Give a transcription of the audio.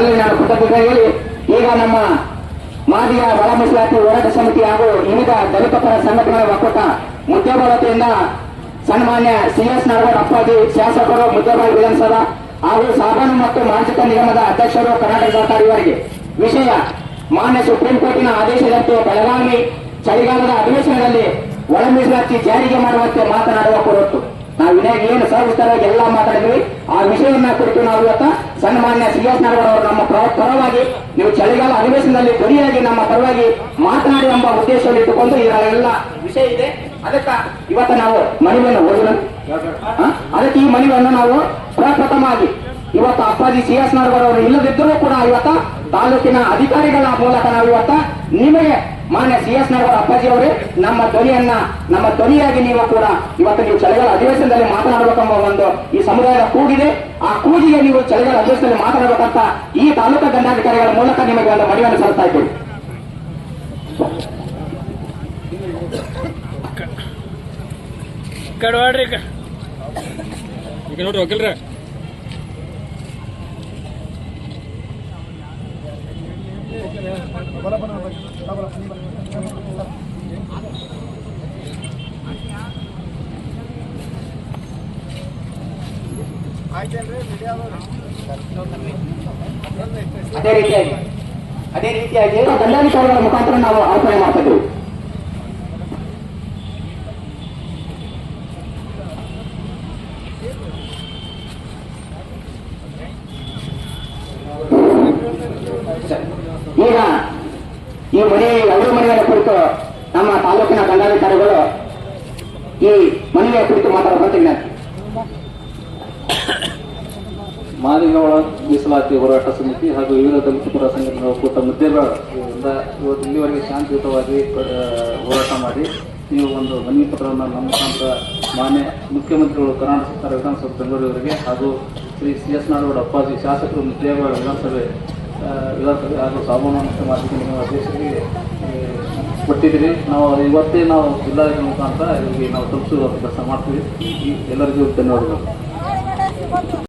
ಮೊದಲೇ ನಾನು ಕೃತಜ್ಞತೆ ಹೇಳಿ ಈಗ ನಮ್ಮ ಮಾದಿಯ ಒಳ ಮೀಸಲಾತಿ ಹೋರಾಟ ಸಮಿತಿ ಹಾಗೂ ವಿವಿಧ ದಲಿತ ಪರ ಸಂಘಟನೆಗಳ ಒಕ್ಕೂಟ ಮುದ್ದೇಬ ವತಿಯಿಂದ ಸನ್ಮಾನ್ಯ ಸಿಎಸ್ ನಾಗೌಡ ಅಪ್ಪಾಜಿ ಶಾಸಕರು ಮುದ್ದೇಬಾಯಿ ವಿಧಾನಸಭಾ ಹಾಗೂ ಸಾಬಾನು ಮತ್ತು ಮಾನಸಿಕ ನಿಗಮದ ಅಧ್ಯಕ್ಷರು ಕರ್ನಾಟಕ ಸರ್ಕಾರ ಇವರಿಗೆ ವಿಷಯ. ಮಾನ್ಯ ಸುಪ್ರೀಂ ಕೋರ್ಟಿನ ಆದೇಶದಂತೆ ಬೆಳಗಾವಿ ಚಳಿಗಾಲದ ಅಧಿವೇಶನದಲ್ಲಿ ಒಳ ಮೀಸಲಾತಿ ಜಾರಿಗೆ ಮಾಡುವಂತೆ ಮಾತನಾಡುವ ಕೊರತು ನಾವು ವಿನಯ ಏನು ಸವಿಸ್ತಾರವಾಗಿ ಎಲ್ಲ ಮಾತಾಡಿದ್ವಿ. ಆ ವಿಷಯವನ್ನ ಕುರಿತು ನಾವು ಇವತ್ತ ಸನ್ಮಾನ್ಯ ಸಿ ಎಸ್ ಅವರು ನಮ್ಮ ಪರ- ಪರವಾಗಿ ನೀವು ಚಳಿಗಾಲ ಅಧಿವೇಶನದಲ್ಲಿ ಗುರಿಯಾಗಿ ನಮ್ಮ ಪರವಾಗಿ ಮಾತನಾಡಿ ಎಂಬ ಉದ್ದೇಶವನ್ನು ಇಟ್ಟುಕೊಂಡು ಇದರ ವಿಷಯ ಇದೆ. ಅದಕ್ಕೆ ಇವತ್ತ ನಾವು ಮನವಿಯನ್ನು ಓದಿದ ಅದಕ್ಕೆ ಈ ಮನವಿಯನ್ನು ನಾವು ಪ್ರಪ್ರಥಮವಾಗಿ ಇವತ್ತು ಅಪ್ಪಾಜಿ ಸಿ ಎಸ್ ಅವರು ಇಲ್ಲದಿದ್ದರೂ ಕೂಡ ಇವತ್ತ ತಾಲೂಕಿನ ಅಧಿಕಾರಿಗಳ ಮೂಲಕ ನಾವು ಇವತ್ತ ನಿಮಗೆ ಮಾನ್ಯ ಸಿ ಎಸ್ ನಾಡಗೌಡ ಅಪ್ಪಾಜಿ ಅವರೇ ನಮ್ಮ ಧ್ವನಿಯನ್ನ ನಮ್ಮ ಧ್ವನಿಯಾಗಿ ನೀವು ಕೂಡ ಇವತ್ತು ನೀವು ಚಳಿಗಾಲ ಅಧಿವೇಶನದಲ್ಲಿ ಮಾತನಾಡಬೇಕೆಂಬ ಒಂದು ಈ ಸಮುದಾಯದ ಕೂಗಿದೆ. ಆ ಕೂಗಿಗೆ ನೀವು ಚಳಿಗಾಲ ಅಧಿವೇಶನದಲ್ಲಿ ಮಾತನಾಡಬೇಕಂತ ಈ ತಾಲೂಕು ದಂಡಾಧಿಕಾರಿಗಳ ಮೂಲಕ ನಿಮಗೆ ಒಂದು ಮನವಿಯನ್ನು ಸಲ್ತಾ ಇದ್ದೀವಿ ಬರಬಾರ ನೋಡ್ರಿ ವಕೀಲ್ರೆ. ಅದೇ ರೀತಿಯಾಗಿ ಅದೇ ರೀತಿಯಾಗಿ ದಂಡಾಧಿಕಾರಿಗಳ ಮುಖಾಂತರ ನಾವು ಆಚರಣೆ ಮಾಡ್ತಿದ್ವಿ. ಈಗ ಈ ಮನೆ, ಎರಡು ಮನೆಗಳ ಕುರಿತು ನಮ್ಮ ತಾಲೂಕಿನ ದಂಡಾಧಿಕಾರಿಗಳು ಈ ಮನೆಯ ಕುರಿತು ಮಾತಾಡುವಂತ ವಿನಂತಿ ಮಾದಿಗೌಡ ಮೀಸಲಾತಿ ಹೋರಾಟ ಸಮಿತಿ ಹಾಗೂ ವಿವಿಧ ದಲಿತ ಪರ ಸಂಘಟನೆಗಳ ಒಕ್ಕೂಟ ಮಧ್ಯದಿಂದ ಇವತ್ತು ಇಲ್ಲಿವರೆಗೆ ಶಾಂತಿಯುತವಾಗಿ ಹೋರಾಟ ಮಾಡಿ ನೀವು ಒಂದು ಮನವಿ ಪತ್ರವನ್ನು ನಮ್ಮ ಮುಖಾಂತರ ಮಾನ್ಯ ಮುಖ್ಯಮಂತ್ರಿಗಳು ಕರ್ನಾಟಕ ಸರ್ಕಾರ ವಿಧಾನಸಭೆ ಬೆಂಗಳೂರಿವರೆಗೆ ಹಾಗೂ ಶ್ರೀ ಸಿ ಎಸ್ ನಾಡಗೌಡ ಅಪ್ಪಾಜಿ ಶಾಸಕರು ಮುದ್ದೇಗೌಡ ವಿಧಾನಸಭೆ ವಿಧಾನಸಭೆ ಹಾಗೂ ಸಾಮಾನ್ಯ ಮಾಸಿಕ ನಿಗಮ ಅಧ್ಯಕ್ಷರಿಗೆ ಕೊಟ್ಟಿದ್ದೀರಿ. ನಾವು ಇವತ್ತೇ ನಾವು ಜಿಲ್ಲಾಧಿಕಾರಿ ಮುಖಾಂತರ ಇವರಿಗೆ ನಾವು ತಲುಪಿಸುವ ಕೆಲಸ ಮಾಡ್ತೀವಿ. ಎಲ್ಲರಿಗೂ ಧನ್ಯವಾದಗಳು.